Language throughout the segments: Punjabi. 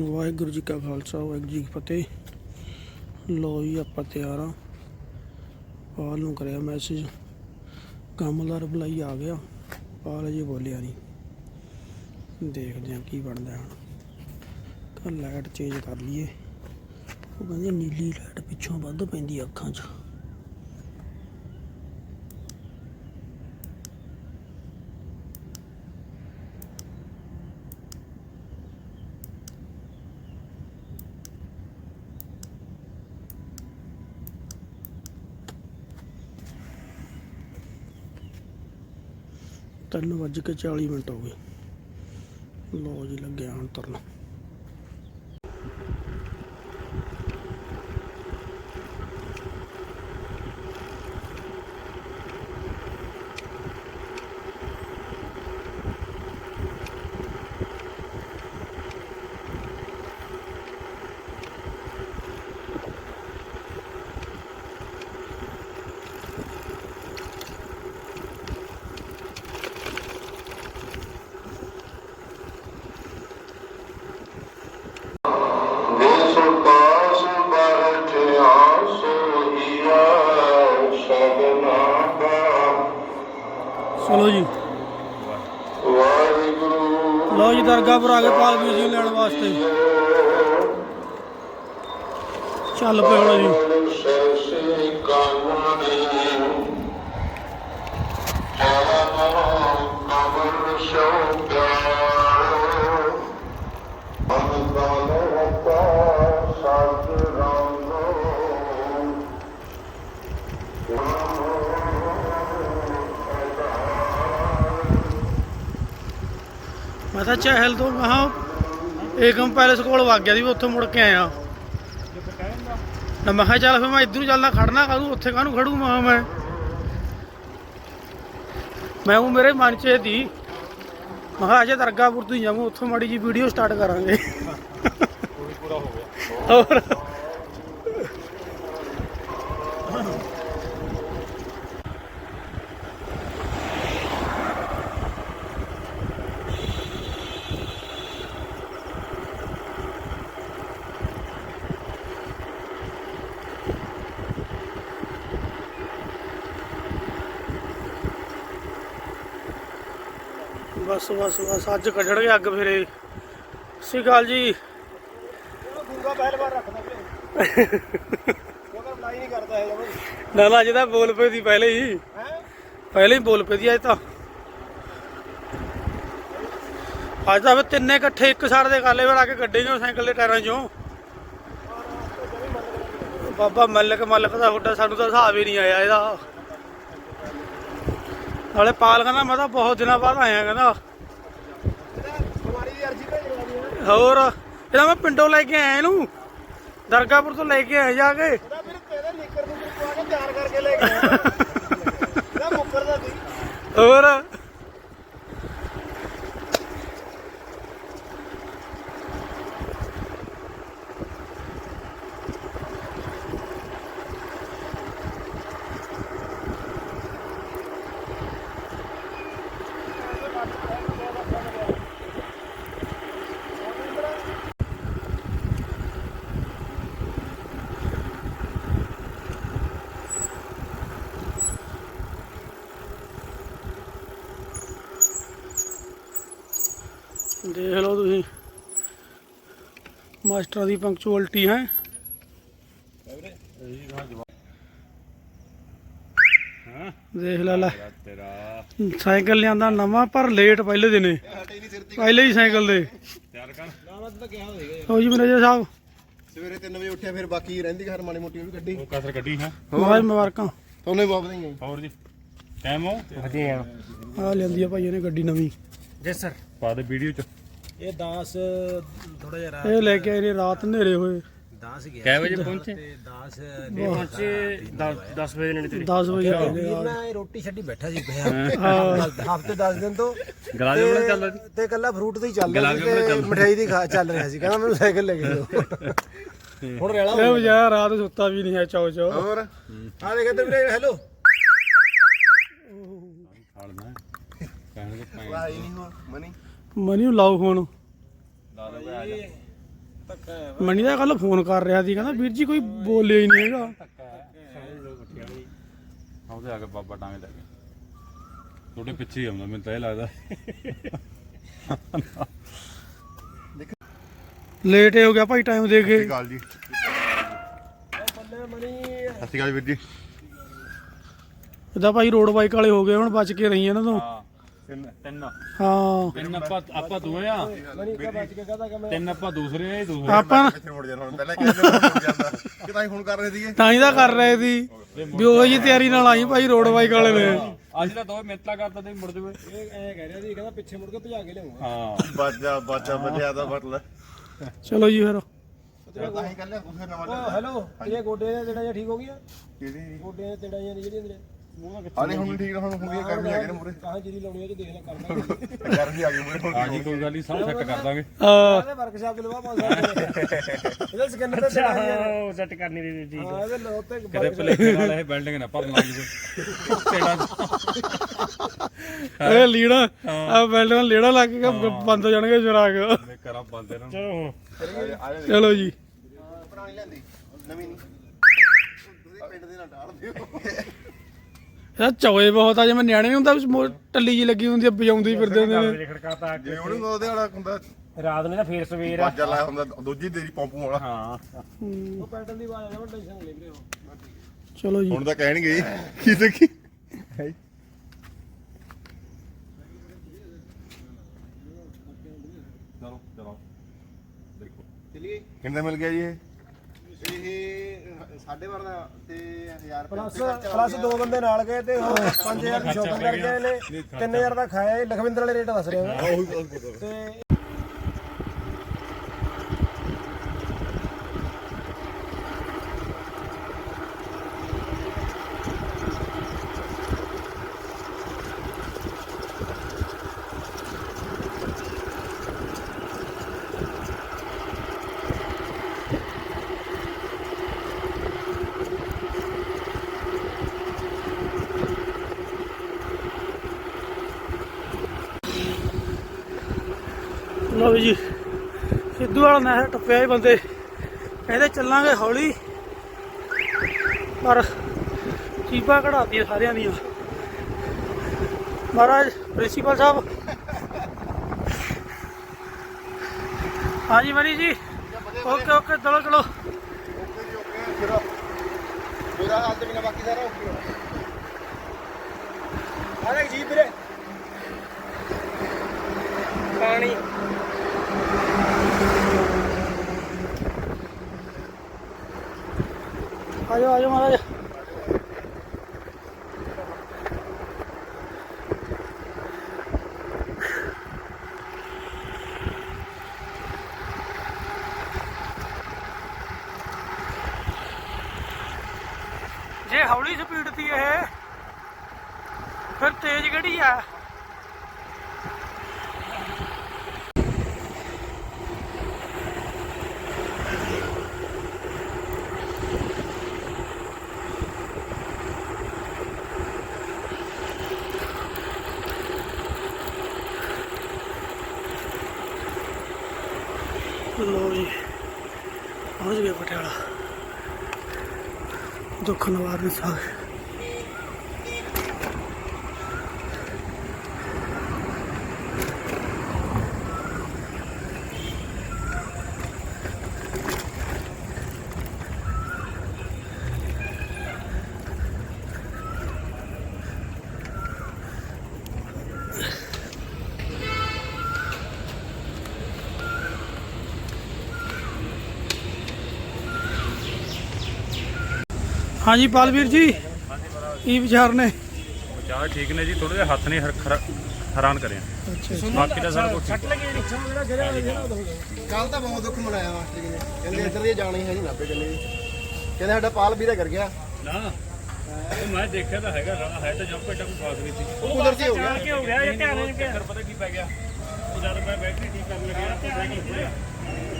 ਵਾਹਿਗੁਰੂ ਜੀ ਕਾ ਖਾਲਸਾ, ਵਾਹਿਗੁਰੂ ਜੀ ਕੀ ਫਤਿਹ। ਲੋ ਜੀ, ਆਪਾਂ ਤਿਆਰ ਆ ਪਾਲ ਨੂੰ ਕਰਿਆ ਮੈਸੇਜ ਕੰਮ ਦਾ ਰਿਪਲਾਈ ਆ ਗਿਆ। ਪਾਲ ਅਜੇ ਬੋਲਿਆ ਨਹੀਂ। ਦੇਖਦੇ ਆ ਕੀ ਬਣਦਾ ਹੁਣ। ਕੱਲ ਲਾਈਟ ਚੇਂਜ ਕਰ ਲਈਏ। ਉਹ ਕਹਿੰਦੇ ਨੀਲੀ ਲਾਈਟ ਪਿੱਛੋਂ ਵੱਧ ਪੈਂਦੀ ਅੱਖਾਂ 'ਚ। ਤਿੰਨ ਵੱਜ ਕੇ 40 ਮਿੰਟ ਹੋ ਗਏ। ਲੋ ਜੀ ਲੱਗਿਆ ਹੁਣ ਤੁਰਨ। ਚਲੋ ਜੀ। ਵਾਹਿਗੁਰੂ ਲਓ ਜੀ, ਦਰਗਾਹ ਪਰ ਆ ਗਏ ਪਾਲ ਵੀਰ ਜੀ ਲੈਣ ਵਾਸਤੇ। ਚੱਲ ਪਏ ਹੁਣ ਜੀ। ਸੈਸੇ ਕਾਮਣੀ ਮੈਂ ਤਾਂ ਚਹਿਲ ਤੋਂ ਕਹਾ ਏਕਮ ਪੈਲੇਸ ਕੋਲ ਵਗ ਗਿਆ ਸੀ ਉੱਥੋਂ ਮੁੜ ਕੇ ਆਇਆ। ਨਾ ਮੈਂ ਕਿਹਾ ਚੱਲ ਫਿਰ ਮੈਂ ਇੱਧਰ ਨੂੰ ਚੱਲਣਾ ਖੜਨਾ ਕਾਹਨੂੰ ਉੱਥੇ ਕਾਹਨੂੰ ਖੜੂ ਮੈਂ ਮੈਂ। ਮੈਂ ਉਹ ਮੇਰੇ ਮਨ 'ਚ ਦੀ ਮੈਂ ਕਿਹਾ ਅਜੇ ਦਰਗਾਹਪੁਰ ਤੋਂ ਜਾਵਾਂ ਉੱਥੋਂ ਮਾੜੀ ਜੀ ਵੀਡੀਓ ਸਟਾਰਟ ਕਰਾਂਗੇ। ਪੂਰਾ ਹੋ ਗਿਆ। ਹੋਰ? ਬਸ ਬਸ, ਅੱਜ ਕੱਢਣਗੇ ਅੱਗ ਫੇਰੇ। ਸ੍ਰੀ ਅਕਾਲ ਜੀ। ਪੂਰਾ ਪਹਿਲ ਰੱਖਦਾ ਵੀਰੇ ਕਿਉਂਕਿ ਅਪਲਾਈ ਨਹੀਂ ਕਰਦਾ ਹੈ ਜਮਨ ਨਾ ਨਾ, ਅੱਜ ਤਾਂ ਬੋਲ ਪਈ ਸੀ ਪਹਿਲੇ ਹੀ। ਪਹਿਲੇ ਹੀ ਬੋਲ ਪਈ ਦੀ ਅੱਜ ਤਾਂ। ਅੱਜ ਤਾਂ ਫਿਰ ਤਿੰਨੇ ਇਕੱਠੇ, ਇੱਕ ਸਾਰ ਦੇ ਕਾਲੇ ਵੇਲਾ ਕੇ ਕੱਢੇ ਜੋ ਸਾਈਕਲ ਦੇ ਟਾਇਰਾਂ ਚੋਂ। ਬਾਬਾ ਮਲਕ ਮਲਕ ਦਾ ਹੁੱਡਾ ਸਾਨੂੰ ਤਾਂ ਹਿਸਾਬ ਹੀ ਨਹੀਂ ਆਇਆ ਇਹਦਾ। ਨਾਲੇ ਪਾਲ ਕਹਿੰਦਾ, ਮੈਂ ਤਾਂ ਬਹੁਤ ਦਿਨਾਂ ਬਾਅਦ ਆਇਆ ਕਹਿੰਦਾ ਬਿਮਾਰੀ ਦੀ ਅਰਜੀ ਭੇਜਣਾ ਦੀ ਹੈ ਹੋਰ ਇਹਦਾ ਮੈਂ ਪਿੰਡੋਂ ਲੈ ਕੇ ਆਇਆ ਇਹਨੂੰ। ਦਰਗਾਹਪੁਰ ਤੋਂ ਲੈ ਕੇ ਆਇਆ ਜਾ ਕੇ। ਉਹਦਾ ਵੀਰ ਤੇਰੇ ਨਿੱਕਰ ਨੂੰ ਪਵਾ ਕੇ ਤਿਆਰ ਕਰਕੇ ਲੈ ਕੇ ਆਇਆ। ਇਹਦਾ ਮੁੱਕਰ ਦਾ ਸੀ। ਹੋਰ ਦੇਖ ਲਓ ਤੁਸੀਂ। ਮਾਸਟਰਾਂ ਦੀ ਪੰਕਚੁਅਲਿਟੀ ਹੈ। ਦੇਖ ਲੈ ਲੈ। ਤੇਰਾ ਸਾਈਕਲ ਲਿਆਂਦਾ ਨਵਾਂ ਪਰ ਲੇਟ ਪਹਿਲੇ ਦਿਨੇ। ਪਹਿਲੇ ਹੀ ਸਾਈਕਲ ਦੇ। ਤਿਆਰ ਕਰ ਨਾ ਤਾਂ ਕਿਹਾ ਹੋਏਗਾ ਹੋ ਜੀ ਮੈਨੇਜਰ ਸਾਹਿਬ। ਸਵੇਰੇ 3 ਵਜੇ ਉੱਠਿਆ ਫਿਰ ਬਾਕੀ ਰਹਿੰਦੀ ਘਰ ਮਾੜੀ ਮੋਟੀ ਉਹ ਵੀ ਕੱਢੀ ਉਹ ਕਸਰ ਕੱਢੀ ਹੈ। ਬਹੁਤ ਮੁਬਾਰਕਾਂ। ਤੁਹਾਨੂੰ ਬਹੁਤ ਵਧਾਈਆਂ ਹੋਰ ਜੀ ਟਾਈਮ ਹੋ? ਵਧੀਆ। ਆ ਲਿਆਂਦੀ ਆ ਭਾਈ ਇਹਨੇ ਗੱਡੀ ਨਵੀਂ। ਜੈ ਸਰ ਪਾ ਦੇ ਵੀਡੀਓ ਚ। ਇਹ 10 ਥੋੜਾ ਜਿਹਾ ਇਹ ਲੈ ਕੇ ਆਏ ਨੇ ਰਾਤ ਹਨੇਰੇ ਹੋਏ। 10 ਗਿਆ ਕਿੰਨੇ ਵਜੇ ਪਹੁੰਚੇ? ਤੇ 10 ਪਹੁੰਚੇ 10 ਵਜੇ ਨੇ ਤੇਰੀ 10 ਵਜੇ ਆਏ ਨੇ ਵੀਰ ਰਾਤ। ਨਾ ਇਹ ਰੋਟੀ ਛੱਡੀ ਬੈਠਾ ਸੀ ਪਿਆ। ਹਾਂ। ਹਫ਼ਤੇ 10 ਦਿਨ ਤੋਂ। ਗਲਾ ਤੇ- ਜਮਣ ਚੱਲਦਾ ਸੀ? ਤੇ ਕੱਲਾ ਫਰੂਟ ਤੇ ਹੀ ਚੱਲ ਗਲਾ ਰਿਹਾ ਸੀ ਜਮਣ ਤੇ ਚੱਲਦਾ। ਮਠਿਆਈ ਦੀ ਖਾ ਚੱਲ ਰਿਹਾ ਸੀ। ਕਹਿੰਦਾ ਮੈਨੂੰ ਸਾਈਕਲ ਲੈ ਕੇ ਦਿਓ ਹੁਣ ਰੇਲਾ ਇਹ ਵਜਾ ਰਾਤ ਸੁੱਤਾ ਵੀ ਨਹੀਂ ਹੈ ਚੌ ਚੌ ਹੋਰ? ਆ ਦੇਖ ਇੱਧਰ ਵੀਰੇ ਹੈਲੋ ਖਾਲਣਾ ਕਹਿਣ ਦੇ ਆਈ ਨਹੀਂ ਹੋ ਮਨੀ। ਮਨੀ ਨੂੰ ਲਾਓ ਫੋਨ। ਮਣੀ ਦਾ ਕੱਲ ਫੋਨ ਕਰ ਰਿਹਾ ਸੀ ਕਹਿੰਦਾ ਵੀਰ ਜੀ ਕੋਈ ਬੋਲਿਆ ਹੀ ਨਹੀਂ ਹੈਗਾ। ਉਹਦੇ ਆ ਕੇ ਬਾਬਾ ਟਾਂਗੇ ਲੈ ਕੇ ਤੁਹਾਡੇ ਪਿੱਛੇ ਹੀ ਆਉਂਦਾ ਮੈਨੂੰ ਤਾਂ ਇਹ ਲੱਗਦਾ। ਲੇਟ ਹੋ ਗਿਆ ਭਾਈ ਟਾਈਮ ਦੇ ਕੇ। ਅਕਾਲ ਜੀ। ਬੱਲੇ ਮਣੀ ਸਤਿ ਸ਼੍ਰੀ ਅਕਾਲ ਵੀਰ ਜੀ। ਇਹਦਾ ਭਾਈ ਰੋਡ ਬਾਈਕ ਵਾਲੇ ਹੋ ਗਏ ਹੁਣ ਬਚ ਕੇ ਰਹੀ ਇਹਨਾਂ ਤੋਂ। ਹਾਂ। ਤਿੰਨ। ਤਿੰਨ। ਹਾਂ। ਤਿੰਨ ਆਪਾਂ ਆਪਾਂ ਦੋਏ ਆ। ਮਣੀ ਕਾ ਬਚ ਕੇ ਕਹਦਾ ਕਿ ਮੈਂ ਤਿੰਨ ਆਪਾਂ ਦੂਸਰੇ ਆ ਇਹ ਦੂਸਰੇ ਆਪਾਂ ਕਿੱਥੇ ਮੁੜ ਜਾਣਾ ਹੁਣ ਪਹਿਲਾਂ ਕਿਹਨੇ ਮੁੜ ਜਾਂਦਾ? ਕਿ ਤਾਂ ਹੀ ਫੋਨ ਕਰ ਰਹੇ ਸੀਗੇ? ਤਾਂ ਹੀ ਤਾਂ ਕਰ ਰਹੇ ਸੀ। ਵੀ ਉਹ ਜੀ ਤਿਆਰੀ ਨਾਲ ਆਈ ਭਾਈ ਰੋਡ ਬਾਈਕ ਵਾਲੇ ਨੇ। ਅੱਜ ਤਾਂ ਦੋਵੇਂ ਮਿੰਟਾਂ ਕਰਦਾ ਤੇ ਮੁੜ ਜਵੇ ਇਹ ਐ ਕਹਿ ਰਿਹਾ ਸੀ ਕਹਿੰਦਾ ਪਿੱਛੇ ਮੁੜ ਕੇ ਭਜਾ ਕੇ ਲਿਆਉਂਗਾ। ਹਾਂ। ਬਾਜਾ ਬਾਜਾ ਬੱਲਿਆ ਦਾ ਮਤਲਬ ਚਲੋ ਜੀ ਫਿਰ। ਤਾਂ ਹੀ ਨਵਾਂ ਹੈਲੋ ਤੇਰੇ ਗੋਡੇ ਦੇ ਤੇੜਾ ਜਿਹਾ ਠੀਕ ਹੋ ਗਿਆ ਕਿਹੜੀ? ਗੋਡੇ ਦੇ ਤੇੜਾ ਜਿਹਾ ਜਿਹੜੀਆਂ ਤੇਰੇ ਹਾਲੇ ਹੁਣ ਠੀਕ ਹੁਣ ਹੁਣ ਇਹ ਗਰਮੀ ਆ ਗਈ ਨਾ ਮੂਰੇ। ਕਾਹ ਜਿਹੜੀ ਲਾਉਣੀ ਹੈ ਤੇ ਦੇਖ ਲੈ ਕਰਨਾ ਗਰਮੀ ਆ ਗਈ ਮੂਰੇ ਹੁਣ ਆ ਜੀ ਕੋਈ ਗੱਲ ਨਹੀਂ ਸਭ ਸੈੱਟ ਕਰ ਦਾਂਗੇ। ਇਹਦੇ ਵਰਕਸ਼ਾਪ ਤੇ ਲਵਾ ਪਾਉਂਦਾ ਇਹਦੇ ਸਕੈਨਰ ਤੇ ਜਿਹਾ ਉਹ ਸੈੱਟ ਕਰਨੀ ਦੀ ਚੀਜ਼ ਹਾਂ ਇਹਦੇ ਲੋ ਤੇ ਕਦੇ ਭਲੇਖੇ ਨਾਲ ਇਹ ਬਿਲਡਿੰਗ ਨਾ ਭਰਨ ਲੱਗ ਜਵੇ ਤੇੜਾ ਇਹ ਲੀੜਾ ਆ ਬੈਲਟ ਨਾਲ ਲੀੜਾ ਲੱਗ ਕੇ ਬੰਦ ਹੋ ਜਾਣਗੇ ਜਰਾਗ ਮੈਂ ਕਰਾਂ ਬੰਦ ਇਹਨਾਂ ਨੂੰ। ਚਲੋ ਜੀ। ਪੁਰਾਣੀ ਲੈਂਦੀ। ਨਵੀਂ ਨਹੀਂ। ਪਿੰਡ ਦੇ ਨਾਲ ਡਾਲ ਦਿਓ। ਇਹ ਚੌਏ ਬਹੁਤ ਆ ਜਿਵੇਂ ਨਿਆਣੇ ਨਹੀਂ ਹੁੰਦਾ ਵੀ ਮੋ- ਟੱਲੀ ਜੀ ਲੱਗੀ ਹੁੰਦੀ ਆ ਵਜਾਉਂਦੇ ਹੀ ਫਿਰਦੇ ਹੁੰਦੇ ਨੇ। ਖੜਕਾਤਾ ਜਿਵੇਂ ਉਹਨੂੰ ਉਹਦੇ ਵਾਲਾ ਹੁੰਦਾ ਰਾਤ ਨੂੰ ਤਾਂ ਫੇਰ ਸਵੇਰ ਬਾਜਾ ਲਾਇਆ ਹੁੰਦਾ ਦੂਜੀ ਤੇਰੀ ਪੰਪੂ ਵਾਲਾ। ਹਾਂ। ਉਹ ਪੈਟਰਨ ਦੀ ਆਵਾਜ਼ ਆਵੇ ਟੈਨਸ਼ਨ ਲੈ ਵੀਰੇ ਉਹ। ਚਲੋ ਜੀ। ਹੁਣ ਤਾਂ ਕਹਿਣਗੇ ਹੀ। ਕੀ ਦੇਖੀ? ਚਲੋ ਚਲੋ। ਦੇਖੋ ਚਲਿਏ ਕਿੰਨੇ ਮਿਲ ਗਿਆ ਜੀ ਇਹ? ਇਹ ਸਾਡੇ ਵਰ ਦਾ ਤੇ 1000 ਪਲੱਸ ਪਲੱਸ ਦੋ ਬੰਦੇ ਨਾਲ ਗਏ ਤੇ ਉਹ 5000 ਦੀ ਸ਼ੋਪਿੰਗ ਕਰਕੇ ਆਏ ਨੇ 3000 ਦਾ ਖਾਇਆ ਇਹ ਲਖਵਿੰਦਰ ਵਾਲੇ ਰੇਟ ਦੱਸ ਰਿਹਾ। ਮੈਂ ਤੇ ਲਓ ਜੀ। ਸਿੱਧੂ ਵਾਲਾ ਨਹਿਰ ਟੱਪਿਆ ਹੀ ਬੰਦੇ। ਕਹਿੰਦੇ ਚੱਲਾਂਗੇ ਹੌਲੀ। ਪਰ ਚੀਪਾਂ ਕਢਾਤੀਆਂ ਸਾਰਿਆਂ ਦੀਆਂ। ਮਹਾਰਾਜ ਪ੍ਰਿੰਸੀਪਲ ਸਾਹਿਬ। ਹਾਂਜੀ ਮਨੀ ਜੀ। ਓਕੇ ਓਕੇ ਚਲੋ ਚਲੋ। ਮੇਰਾ ਹਾਲ ਤੇ ਬਿਨਾ ਬਾਕੀ ਸਾਰਾ ਓਕੇ ਆ ਲੈ ਜੀ ਵੀਰੇ। ਪਾਣੀ। ਆਜੋ ਆਜੋ ਮਹਾਰਾਜ। ਜੇ ਹੌਲੀ ਸਪੀਡ ਦੀ ਇਹ ਫਿਰ ਤੇਜ਼ ਕਿਹੜੀ ਆ ਲੋ ਜੀ ਪਹੁੰਚ ਗਏ ਪਟਿਆਲਾ ਦੁੱਖ ਨਿਵਾਰਨ ਹਾਂਜੀ ਪਾਲਵੀਰ ਜੀ ਕੀ ਵਿਚਾਰ ਨੇ? ਚਾਹ ਠੀਕ ਨੇ ਜੀ ਥੋੜੇ ਜਿਹਾ ਹੱਥ ਨੇ ਹੈਰਾਨ ਕਰਿਆ ਅੱਛਾ ਬਾਕੀ ਦਾ ਸਾਰਾ ਕੁਝ ਠੀਕ ਕੱਲ ਤਾਂ ਬਹੁਤ ਦੁੱਖ ਮਨਾਇਆ ਮਾਸਟਰ ਜੀ ਨੇ ਕਹਿੰਦੇ ਇੱਧਰ ਦੀ ਜਾਣਾ ਹੀ ਨਹੀਂ ਨਾਪੇ ਕਹਿੰਦੇ ਜੀ। ਕਹਿੰਦੇ ਸਾਡਾ ਪਾਲ ਵੀਰਾ ਕਰ ਗਿਆ। ਨਾ ਉਹ ਮੈਂ ਦੇਖਿਆ ਤਾਂ ਹੈਗਾ ਰਾਹ ਹੈ ਤਾਂ ਜੰਪ ਐਡਾ ਕੋਈ ਖਾਸ ਨਹੀਂ ਸੀ। ਉਹ ਕੁਦਰਤੀ ਹੋ ਗਿਆ। ਕੀ ਹੋ ਗਿਆ ਇਹ ਧਿਆਨ ਨਹੀਂ ਗਿਆ ਪਤਾ ਕੀ ਪੈ ਗਿਆ? ਉਹ ਜਦ ਮੈਂ ਬੈਟਰੀ ਠੀਕ ਕਰਨ ਲੱਗਿਆ ਤੇ ਸਾਈਕਲ ਖੁੱਲਿਆ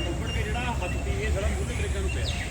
ਉੱਪਰ ਕੇ ਜਿਹੜਾ ਹੱਥ ਤੀ ਇਹ ਸਾਰਾ ਮੂਹਰੇ ਬ੍ਰੇਕਾਂ ਨੂੰ ਪਿਆ।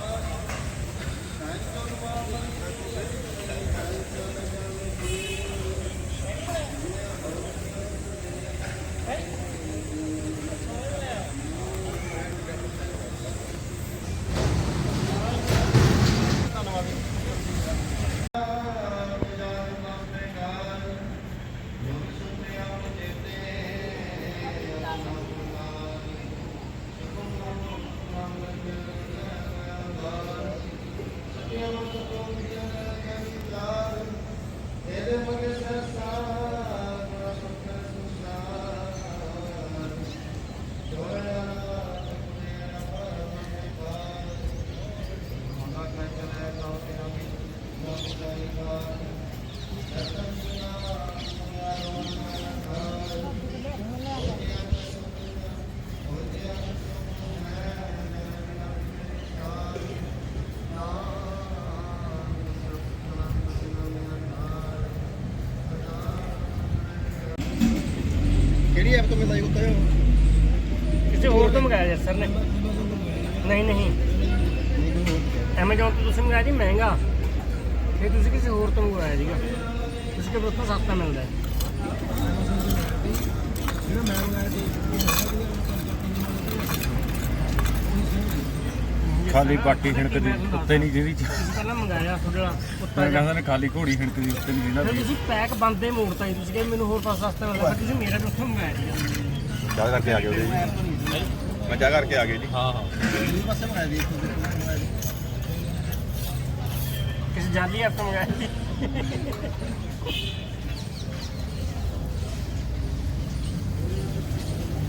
ਐਪ ਤੋਂ ਮਿਲਦਾ ਜੀ ਉੱਤੇ ਕਿਸੇ ਹੋਰ ਤੋਂ ਮੰਗਾਇਆ ਸਰ ਨੇ? ਨਹੀਂ ਨਹੀਂ। ਐਮਾਜ਼ੋਨ ਤੋਂ ਤੁਸੀਂ ਮੰਗਾਇਆ ਜੀ ਮਹਿੰਗਾ। ਫਿਰ ਤੁਸੀਂ ਕਿਸੇ ਹੋਰ ਤੋਂ ਮੰਗਵਾਇਆ ਸੀਗਾ। ਤੁਸੀਂ ਕਿਹਾ ਉੱਥੋਂ ਸਸਤਾ ਮਿਲਦਾ ਹੈ। ਖਾਲੀ ਬਾਟੀ ਹਿਣਕਦੀ ਉੱਤੇ ਨਹੀਂ ਜਿਹਦੀ ਪਹਿਲਾਂ ਮੰਗਾਇਆ ਤੁਹਾਡੇ ਉੱਤਾ ਮੈਂ। ਕਹਿੰਦਾ ਨੇ ਖਾਲੀ ਘੋੜੀ ਹਿਣਕਦੀ ਉੱਤੇ ਨਹੀਂ ਜਿਹਦਾ ਫਿਰ ਤੁਸੀਂ ਪੈਕ ਬੰਦੇ ਮੋੜਤਾ ਜੀ ਤੁਸੀਂ ਕਿਹਾ ਮੈਨੂੰ ਹੋਰ ਪਾਸ ਸਸਤਾ ਮਿਲਦਾ ਤੁਸੀਂ ਮੇਰਾ ਵੀ ਉੱਥੋਂ ਮੰਗਾਇਆ ਸੀਗਾ। ਜਾ ਕਰਕੇ ਆ ਗਏ ਉਹਦੇ ਜੀ। ਮੈਂ ਜਾ ਕਰਕੇ ਆ ਗਏ ਜੀ। ਹਾਂ ਹਾਂ। ਕਿਸੇ ਜਾਲੀ ਤੋਂ ਮੰਗਾਇਆ ਸੀ।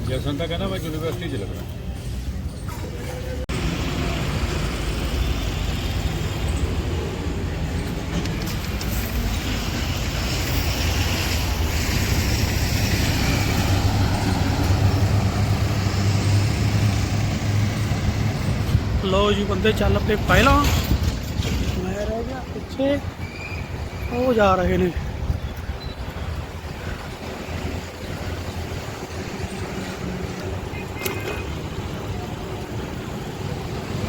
ਜਸਨ ਤਾਂ ਕਹਿੰਦਾ ਮੈਂ ਯੂਨੀਵਰਸਿਟੀ ਚ ਲੱਗਣਾ। ਲਓ ਜੀ ਬੰਦੇ ਚੱਲ ਪਏ ਪਹਿਲਾਂ। ਮੈਂ ਰਹਿ ਗਿਆ ਪਿੱਛੇ। ਉਹ ਜਾ ਰਹੇ ਨੇ।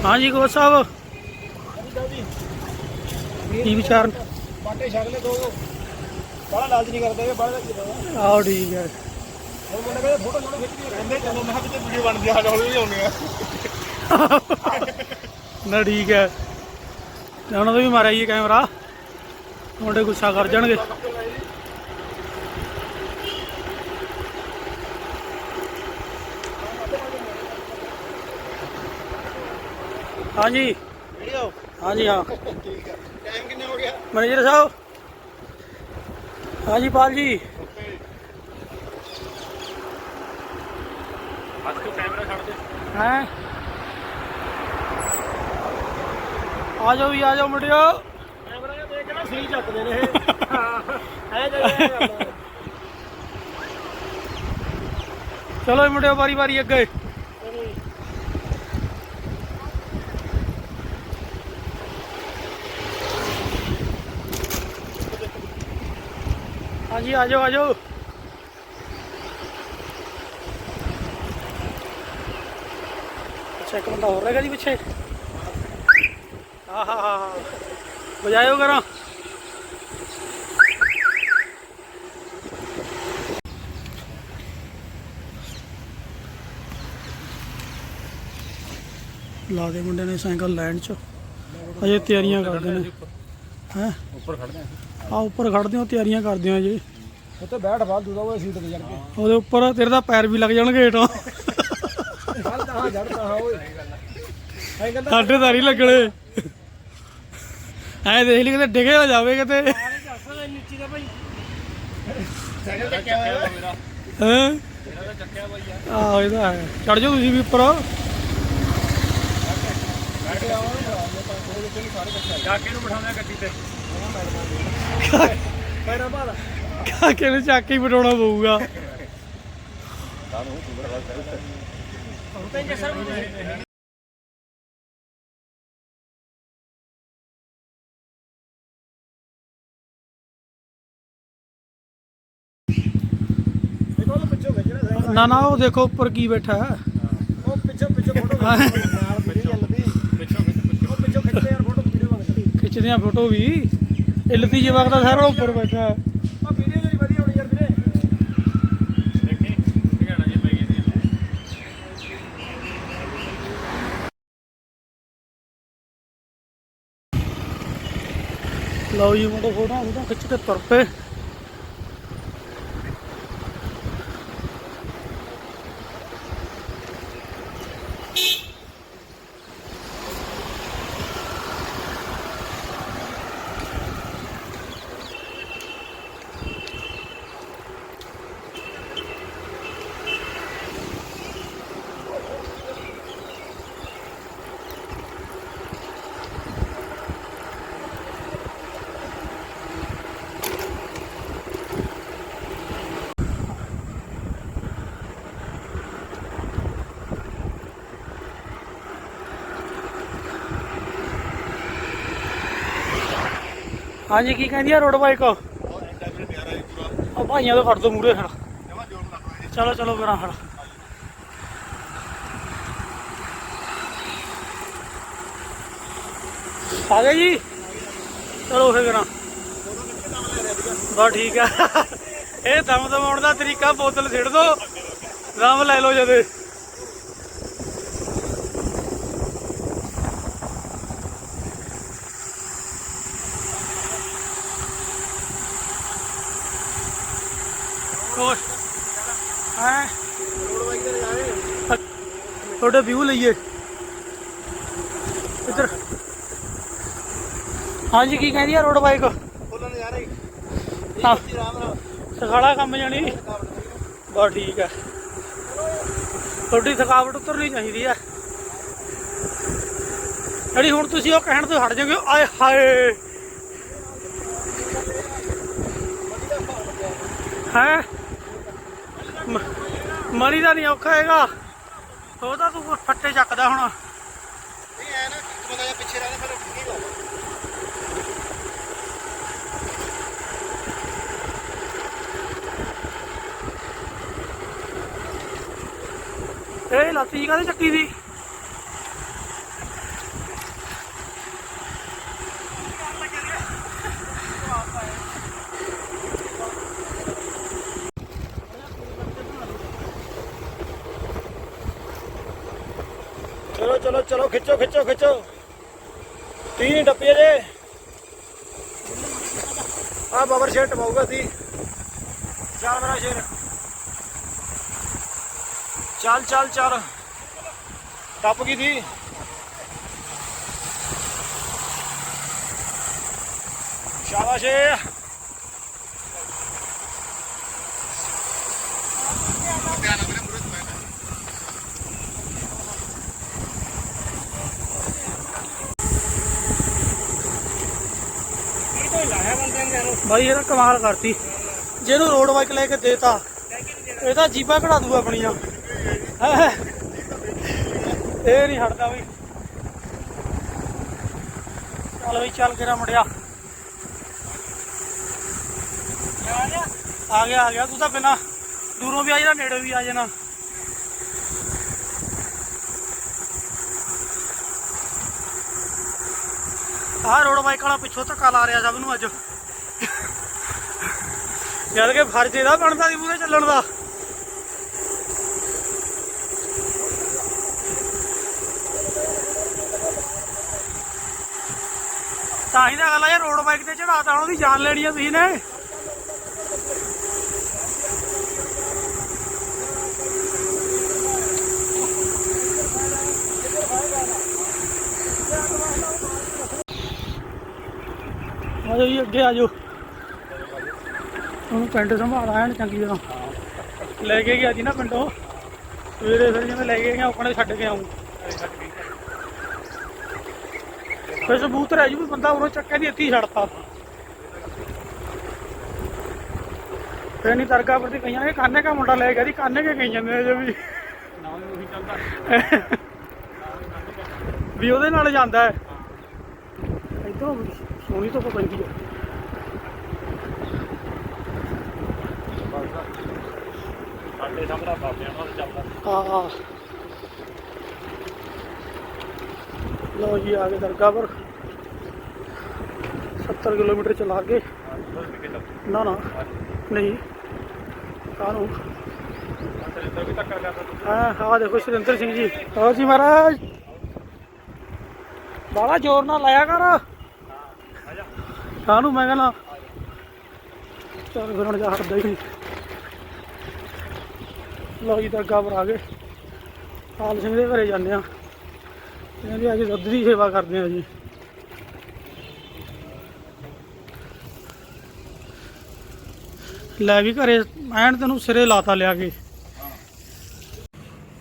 ਹਾਂਜੀ ਗੋ ਸਾਹਿਬ। ਕੀ ਵਿਚਾਰ? ਬਾਟੇ ਛਕ ਲੈ ਦੋ। ਬੜਾ ਲਾਲਚ ਨਹੀਂ ਕਰਦੇ ਇਹ ਬੜਾ ਆਓ ਠੀਕ ਹੈ। ਹੁਣ ਮੁੰਡੇ ਕਹਿੰਦੇ ਫੋਟੋ ਖਿੱਚ ਕੇ ਕਹਿੰਦੇ ਚਲੋ ਮੈਂ ਕਿਹਾ ਵੀਡੀਓ ਬਣਦੀ ਆ ਹੌਲੀ ਹੌਲੀ ਆਉਂਦੇ ਆ। ਨਾ ਠੀਕ ਹੈ। ਤੇ ਉਹਨਾਂ ਦਾ ਵੀ ਮਾਰਿਆ ਜੀ ਕੈਮਰਾ। ਮੁੰਡੇ ਗੁੱਸਾ ਕਰ ਜਾਣਗੇ। ਹਾਂਜੀ। ਵੀਡੀਓ ਹਾਂਜੀ ਹਾਂ। ਠੀਕ ਹੈ। ਟਾਈਮ ਕਿੰਨਾ ਹੋ ਗਿਆ? ਮੈਨੇਜਰ ਸਾਹਿਬ। ਹਾਂਜੀ ਪਾਲ ਜੀ। ਅੱਜ ਤੋਂ ਕੈਮਰਾ ਛੱਡ ਦੇ। ਹੈ? ਆ ਜਾਓ ਵੀ ਆ ਜਾਓ ਮੁੰਡਿਓ। ਕੈਮਰਾ ਦੇਖ ਕੇ ਨਾ ਸਹੀ ਚੱਕਦੇ ਨੇ ਇਹ। ਐ ਜਾਈਏ ਚਲੋ ਮੁੰਡਿਓ ਵਾਰੀ ਵਾਰੀ ਅੱਗੇ। ਹਾਂਜੀ ਆ ਜਾਓ ਆ ਜਾਓ ਅੱਛਾ ਇੱਕ ਬੰਦਾ ਹੋਰ ਰਹੇਗਾ ਜੀ ਪਿੱਛੇ ਆਹਾ ਹਾ ਹਾ ਵਜਾਇਓ ਕਰਾਂ। ਲਾ ਦੇ ਮੁੰਡੇ ਨੇ ਸਾਈਕਲ ਲੈਣ ਚ। ਅਜੇ ਤਿਆਰੀਆਂ ਕਰਦੇ ਨੇ। ਹੈ? ਉੱਪਰ ਖੜਦੇ ਆ ਆ ਉੱਪਰ ਖੜਦੇ ਹੋ ਤਿਆਰੀਆਂ ਕਰਦੇ ਆ ਜੀ। ਉੱਤੇ ਬੈਠ ਫਾਲਤੂ ਦਾ ਉਹ ਸੀਟ ਤੇ ਚੜ ਕੇ। ਉਹਦੇ ਉੱਪਰ ਤੇਰੇ ਦਾ ਪੈਰ ਵੀ ਲੱਗ ਜਾਣਗੇ ਹੇਠਾਂ। ਤਾਂ ਜੜਦਾ ਹਾਂ ਓਏ ਸਾਡੇ ਤਾਂ ਨਹੀਂ ਲੱਗਣੇ। ਐ ਦੇਖ ਲਈ ਕਿਤੇ ਡਿੱਗੇ ਨਾ ਜਾਵੇ ਕਿਤੇ। ਨੀਚੇ ਦਾ ਭਾਈ ਸਾਈਕਲ ਚੱਕਿਆ ਹੋਇਆ ਮੇਰਾ ਹੈ ਮੇਰਾ ਤਾਂ ਚੱਕਿਆ ਬਾਈ ਆ ਆਹ ਇਹਦਾ ਹੈ। ਚੜ ਜਾਓ ਤੁਸੀਂ ਵੀ ਉੱਪਰ। ਜਾ ਨੂੰ ਬਿਠਾਉਂਦੇ ਗੱਡੀ ਤੇ ਪੈਰਾਂ ਭਾਲ ਕਾਕੇ ਨੂੰ ਚੱਕ ਹੀ ਬਿਠਾਉਣਾ ਪਊਗਾ। ਤਾਂ ਸਰ ਇਹ ਨਾ ਨਾ ਉਹ ਦੇਖੋ ਉੱਪਰ ਕੀ ਬੈਠਾ। ਹੈ ਉਹ ਪਿੱਛੋਂ ਪਿੱਛੋਂ ਫੋਟੋ ਨਾਲ ਵੀਡੀਓ ਚੱਲਦੀ ਪਿੱਛੋਂ ਪਿੱਛੋਂ ਉਹ ਪਿੱਛੋਂ ਖਿੱਚਦੇ ਯਾਰ ਫੋਟੋ ਵੀਡੀਓ ਬਣ ਗਈ ਖਿੱਚਦੇ ਆ ਫੋਟੋ ਵੀ। ਇਹ ਲਤੀਜੇ ਵਕਤ ਸਾਰਾ ਉੱਪਰ ਬੈਠਾ। ਹੈ। ਉਹ ਵੀਡੀਓ ਜਿਹੜੀ ਵਧੀਆ ਹੋਣੀ ਯਾਰ ਵੀਰੇ। ਦੇਖੀ ਢਿਆਣਾ ਜੀ ਪੈ ਗਈ ਸੀ ਲਓ ਜੀ ਮੁੰਡੇ ਫੋਟੋ ਫੋਟੋ ਖਿੱਚ ਕੇ ਤੁਰ ਪਏ। ਹਾਂਜੀ, ਕੀ ਕਹਿੰਦੀ ਆ ਰੋਡ ਬਾਈਕ? ਉਹ ਭਾਈਆਂ ਤੋਂ ਫੜ ਦੋ ਮੂਰੇ ਖੜਾ ਚਲੋ ਚਲੋ ਕਰਾਂ ਹੜ ਆ ਗਏ ਜੀ? ਚਲੋ ਫੇਰ ਕਰਾਂ ਬਸ ਠੀਕ ਆ। ਇਹ ਦਮ ਦਮਾਉਣ ਦਾ ਤਰੀਕਾ ਬੋਤਲ ਸਿੱਟ ਦੋ ਦਮ ਲੈ ਲਓ ਜਦੇ ਹੋਰ ਹਾਂ ਤੁਹਾਡਾ ਵਿਊ ਲਈਏ। ਇੱਧਰ। ਹਾਂਜੀ ਕੀ ਕਹਿੰਦੀ ਆ ਰੋਡ ਬਾਈਕ ਹਾਂ। ਜੀ ਰਾਮ ਰਾਮ ਸਖਾਲਾ ਕੰਮ ਜਾਣੀ। ਬਸ ਠੀਕ ਹੈ ਤੁਹਾਡੀ ਥਕਾਵਟ ਉਤਰਨੀ ਚਾਹੀਦੀ ਹੈ ਜਿਹੜੀ ਹੁਣ ਤੁਸੀਂ ਉਹ ਕਹਿਣ ਤੋਂ ਹਟ ਜਾਓਗੇ ਆਏ ਹਾਏ। ਹੈ? ਮਰੀ ਦਾ ਨਹੀਂ ਔਖਾ ਹੈਗਾ। ਉਹ ਤਾਂ ਤੂੰ ਫੱਟੇ ਚੱਕਦਾ ਹੁਣ। ਨਹੀਂ ਐ ਨਾ ਇੱਕ ਬੰਦਾ ਜਿਹਾ ਪਿੱਛੇ ਰਹਿਣਾ ਫਿਰ ਠੀਕ ਹੋ ਇਹ ਲੱਤੀ ਕਾਹਦੇ ਚੱਕੀ ਦੀ? ਚਲੋ ਚਲੋ ਖਿੱਚੋ ਖਿੱਚੋ। ਖਿੱਚੋ ਤੀਨ ਡੱਪੇ ਜੇ ਆ ਬਾਬਰ ਸ਼ੇਰ ਪਾਊਗਾ ਤੀ ਚੱਲ ਮੇਰਾ ਸ਼ੇਰ। ਚੱਲ ਚੱਲ ਚੱਲ। ਟੱਪ ਗਈ ਥੀ ਸ਼ਾਬਾਸ਼। ਬਾਈ ਇਹ ਕਮਾਲ ਕਰਤੀ। ਜਿਹਨੂੰ ਰੋਡ ਬਾਈਕ ਲੈ ਕੇ ਦੇਤਾ ਇਹ ਤਾਂ ਜੀਬਾਂ ਕਢਾ ਦੂ ਆਪਣੀਆਂ। ਇਹ ਨਹੀਂ ਹਟਦਾ ਬਈ। ਚੱਲ ਬਈ, ਚੱਲ ਕਿਰਾ ਮੁੜਿਆ ਆ ਗਿਆ ਆ ਗਿਆ, ਤੂੰ ਤਾਂ ਬਿਨਾ ਦੂਰੋਂ ਵੀ ਆ ਜਾਣਾ ਨੇੜੇ ਵੀ ਆ ਜਾਣਾ ਆਹ ਰੋਡ ਬਾਈਕ ਵਾਲਾ ਪਿੱਛੋਂ ਧੱਕਾ ਲਾ ਰਿਹਾ ਸਭ ਨੂੰ ਅੱਜ। ਜਦ ਕਿ ਫਰਜ਼ ਇਹਦਾ ਬਣਦਾ ਸੀ ਮੂਹਰੇ ਚੱਲਣ ਦਾ। ਤਾਂ ਹੀ ਤਾਂ ਗੱਲ ਆ ਯਾਰ ਰੋਡ ਬਾਈਕ ਤੇ ਚੜਾਤਾ ਉਹਦੀ ਜਾਨ ਲੈਣੀ ਆ ਤੁਸੀਂ ਨੇ। ਆਜੋ ਜੀ ਅੱਗੇ ਉਹਨੂੰ ਪਿੰਡ ਸੰਭਾਲ ਆਣ ਚੰਗੀ ਤਰ੍ਹਾਂ। ਲੈ ਕੇ ਗਿਆ ਸੀ ਨਾ ਪਿੰਡੋਂ। ਸਵੇਰੇ ਫਿਰ ਜਿਵੇਂ ਲੈ ਕੇ ਗਿਆ, ਆਪਣੇ ਛੱਡ ਕੇ ਆਉਂ ਫਿਰ ਸਬੂਤ ਰਹਿ ਜੂ ਵੀ ਬੰਦਾ ਉਰੋਂ ਚੱਕੇ ਦੀ ਇੱਥੇ ਛੱਡਤਾ। ਫਿਰ ਨਹੀਂ ਤਰਕਾ ਪ੍ਰਤੀ ਕਈਆਂ ਇਹ ਕਾਨੇ ਕਾ ਮੁੰਡਾ ਲੈ ਗਿਆ ਜੀ ਕਾਨੇ ਕੇ ਕਹੀ ਜਾਂਦੇ ਨੇ ਵੀ। ਨਾਲ ਉਹੀ ਚੱਲਦਾ ਵੀ ਉਹਦੇ ਨਾਲ ਜਾਂਦਾ ਹੈ। ਇਧਰੋਂ ਸੋਹਣੀ ਤੋਂ ਪੈਂਦੀ ਹੈ। ਸਾਡੇ ਸਾਹਮਣੇ ਬਾਬਿਆਂ ਨਾਲ ਚੱਲਦਾ। ਆ ਲੋ ਜੀ ਆ ਗਏ ਦਰਗਾਹ ਪਰ। 70 ਕਿਲੋਮੀਟਰ ਚਲਾ ਕੇ ਨਾ ਨਾ। ਨਹੀਂ। ਕਾਹਨੂੰ ਹਾਂ ਹਾਂ ਦੇਖੋ ਸੁਰਿੰਦਰ ਸਿੰਘ ਜੀ। ਹੋਰ ਜੀ ਮਹਾਰਾਜ। ਬਾਲਾ ਜ਼ੋਰ ਨਾਲ ਲਾਇਆ ਕਰ। ਕਾਹਨੂੰ ਮੈਂ ਕਹਿੰਦਾ? ਚੱਲ ਫਿਰ ਹੁਣ ਜਾ ਹਟਦਾ ਹੀ ਨਹੀਂ। ਲੋ ਜੀ ਦਰਗਾਹ ਪਰ ਆ ਗਏ ਪਾਲ ਸਿੰਘ ਦੇ ਘਰੇ ਜਾਂਦੇ ਆ। ਕਹਿੰਦੇ ਅੱਜ ਦੁੱਧ ਦੀ ਸੇਵਾ ਕਰਦੇ ਆ ਜੀ। ਲੈ ਵੀ ਘਰੇ ਐਨ ਤੈਨੂੰ ਸਿਰੇ ਲਾਤਾ ਲਿਆ ਕੇ।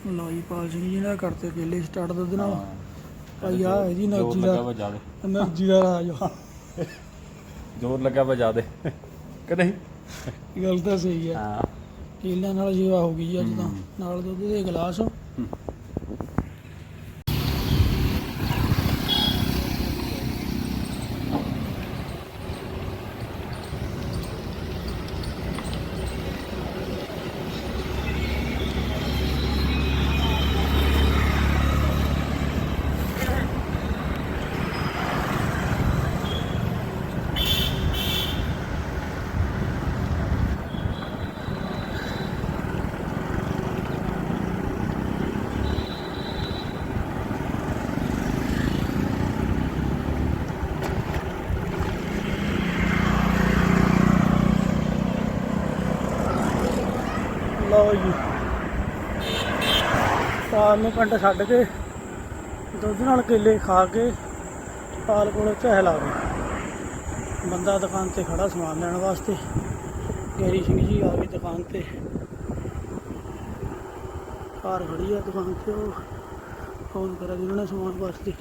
ਲੋ ਜੀ ਪਾਲ ਸਿੰਘ ਜੀ ਨੇ ਕਰਤੇ ਕੇਲੇ ਸਟਾਰਟ ਦੁੱਧ ਨਾਲ। ਭਾਈ ਆ ਇਹਦੀ ਐਨਰਜੀ ਦਾ। ਐਨਰਜੀ ਦਾ ਰਾਜ ਆ। ਜ਼ੋਰ ਲੱਗਾ ਵਜਾ ਦੇ। ਕਿ ਨਹੀਂ? ਸਹੀ ਹੈ। ਹਾਂ। ਕੇਲਿਆਂ ਨਾਲ ਸੇਵਾ ਹੋ ਗਈ ਜੀ ਅੱਜ ਤਾਂ। ਨਾਲ ਦੁੱਧ ਦੇ ਗਲਾਸ ਲਓ ਜੀ ਪਾਲ ਨੂੰ ਪਿੰਡ ਛੱਡ ਕੇ ਦੁੱਧ ਨਾਲ ਕੇਲੇ ਖਾ ਕੇ ਪਾਲ ਕੋਲ ਝਹਿਲ ਆ ਗਏ। ਬੰਦਾ ਦੁਕਾਨ ਤੇ ਖੜਾ ਸਮਾਨ ਲੈਣ ਵਾਸਤੇ। ਗੈਰੀ ਸਿੰਘ ਜੀ ਆ ਗਏ ਦੁਕਾਨ ਤੇ। ਕਾਰ ਖੜੀ ਆ ਦੁਕਾਨ ਤੇ, ਉਹ ਫੋਨ ਕਰਿਆ ਜਿਹਨਾਂ ਨੇ ਸਮਾਨ ਵਾਸਤੇ।